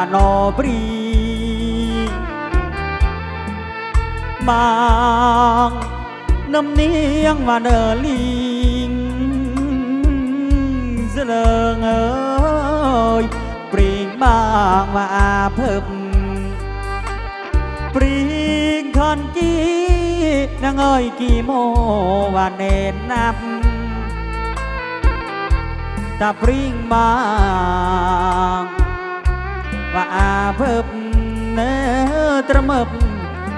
านอปริงบางน้ำเนียงว่าเดอลิงเสลงเอ้ยปริงบางว่าอาเพิ่มปริงคอนจีนางเอ้ยกี่โมว่าเนนนับตาปริงบาง ว่าอาเพิ่มเนอตระมึบ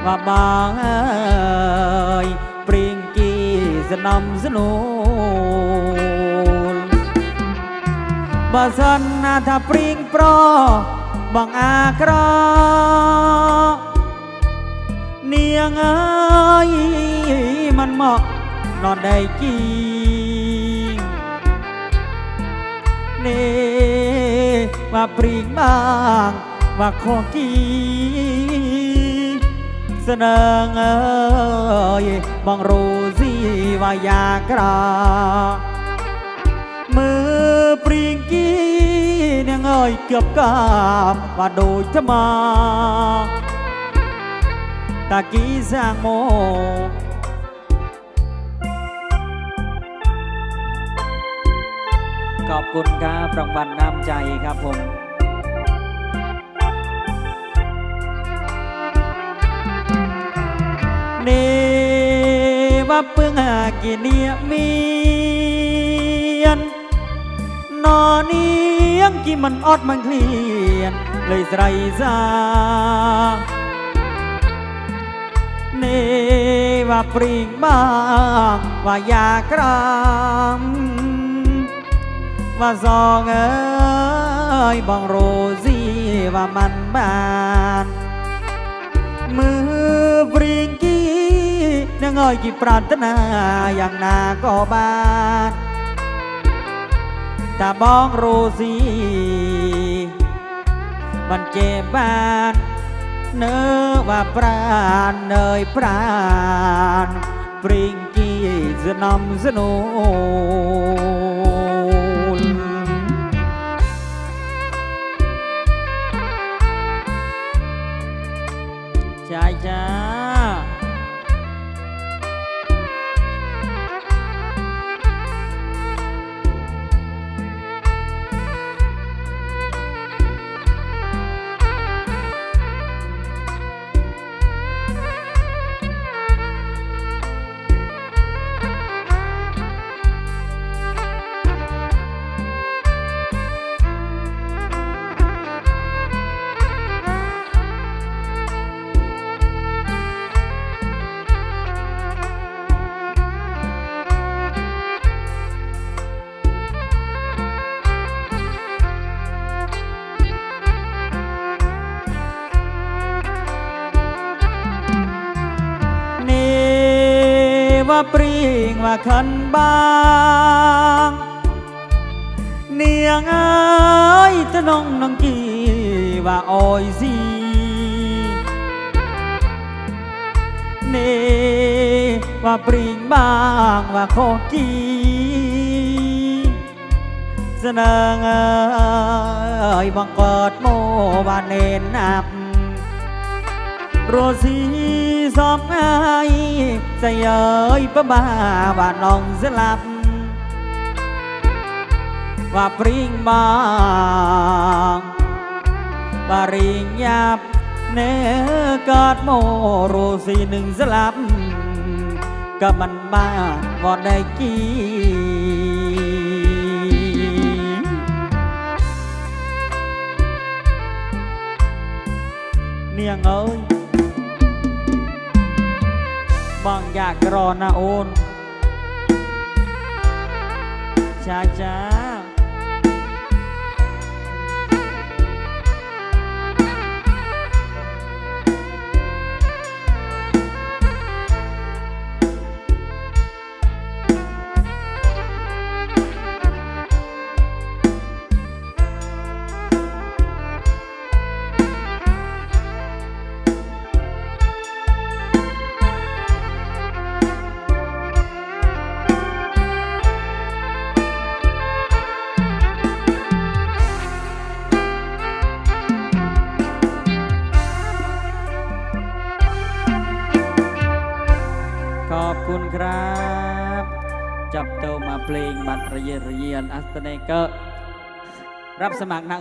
ว่าบางเอ้ยปริงกี่สนำสนุน บาสันนาถ้าปริงโปรบังอากรอเนียงเอ้ยมันเหมาะนอนได้กี่เน่ ว่าปริงบางว่าขอกี่เสนงเอ้ยบังรู้สิว่าอยากรามือปริงกี้เนี่ยเงยเกือบกาบว่าโดยจะมาตะกี้สร้างโม ขอบคุณครับรางวัลน้ำใจครับผมเนว่าเพิ่งหากินเนียมียนนอเนียงกี่มันอดมันเคลียน เลยใส่ซาเนว่าปริงบ้างว่าอยากรำ ว่าซองเอ้ยบองโรซี่ว่ามันบานมือปริงกี้นางอ้อยกี่ปรารถนาอย่างนาก็บานถ้าบ้องโรู้สิมันเจ็บบานเนื้อว่าปราณเนยปราณปริงกี้สนำสนุน ปริงว่าคันบางเนียงเอ้ยตะน้องน้องกีว่าอ้อยสิเนว่าปริงบางว่าโคกีสนงเอ้ยบังกอดโมว่าเนนับโรสีสองไอ ใจเอ้ยประบาว่าน้องสลับ ว่าปริงบางว่าริงยับเนื้อกอดโมโรสีหนึ่งสลับ ก็มันบ้าว่าได้กี่เนียงเอ้ย บางอยากรอนะโอนช้าช้า ขอบคุณครับ จับเตามาเพลงบัตรเรียเรียนอัสเตเนเกอร์รับสมัครนัง